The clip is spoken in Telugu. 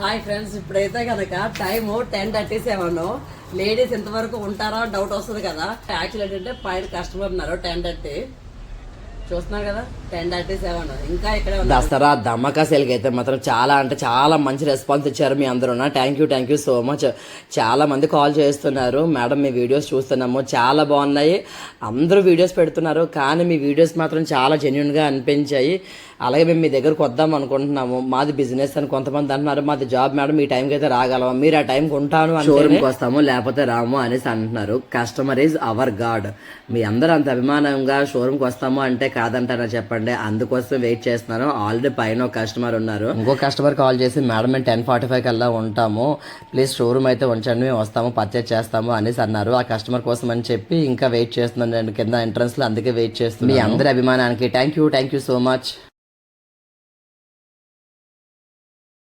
హాయ్ ఫ్రెండ్స్ ఇప్పుడైతే కనుక time ten thirty seven ladies ఇంతవరకు ఉంటారా? డౌట్ వస్తుంది కదా. యాక్చువల్ ఏంటంటే పైన కస్టమర్ ఉన్నారు టెన్ థర్టీ చూస్తున్నారు కదా? టెన్ థర్టీ సెవెన్ ఇంకా ఇక్కడ దసరా దమ్మకా సేల్కి అయితే మాత్రం చాలా అంటే చాలా మంచి రెస్పాన్స్ ఇచ్చారు మీ అందరూ. Thank you thank you so much చాలా మంది కాల్ చేస్తున్నారు. మేడం మీ వీడియోస్ చూస్తున్నాము. చాలా బాగున్నాయి. అందరూ వీడియోస్ పెడుతున్నారు. కానీ మీ వీడియోస్ మాత్రం చాలా జెన్యున్గా అనిపించాయి. అలాగే మేము మీ దగ్గరకు వద్దాం అనుకుంటున్నాము. మాది బిజినెస్ అని కొంతమంది అంటున్నారు. మాది జాబ్ మేడం ఈ టైంకి అయితే రాగలమా మీరు ఆ టైంకి ఉంటాను షోరూమ్కి వస్తాము లేకపోతే రాము అనేసి అంటున్నారు. కస్టమర్ ఈజ్ అవర్ గాడ్ మీ అందరూ అంత అభిమానంగా షోరూమ్కి వస్తాము అంటే కాదంటారా చెప్పండి. అందుకోసం వెయిట్ చేస్తున్నాను. ఆల్రెడీ పైన ఒక కస్టమర్ ఉన్నారు. ఇంకో కస్టమర్ కాల్ చేసి మేడం మేము టెన్ ఫార్టీ ఫైవ్ కల్లా ఉంటాము. ప్లీజ్ షోరూమ్ అయితే ఉంచండి. మేము వస్తాము పర్చేస్ చేస్తాము అనేసి అన్నారు. ఆ కస్టమర్ కోసం అని చెప్పి ఇంకా వెయిట్ చేస్తున్నాను. నేను కింద ఎంట్రన్స్లో అందుకే వెయిట్ చేస్తున్నాను. మీ అందరి అభిమానానికి thank you thank you so much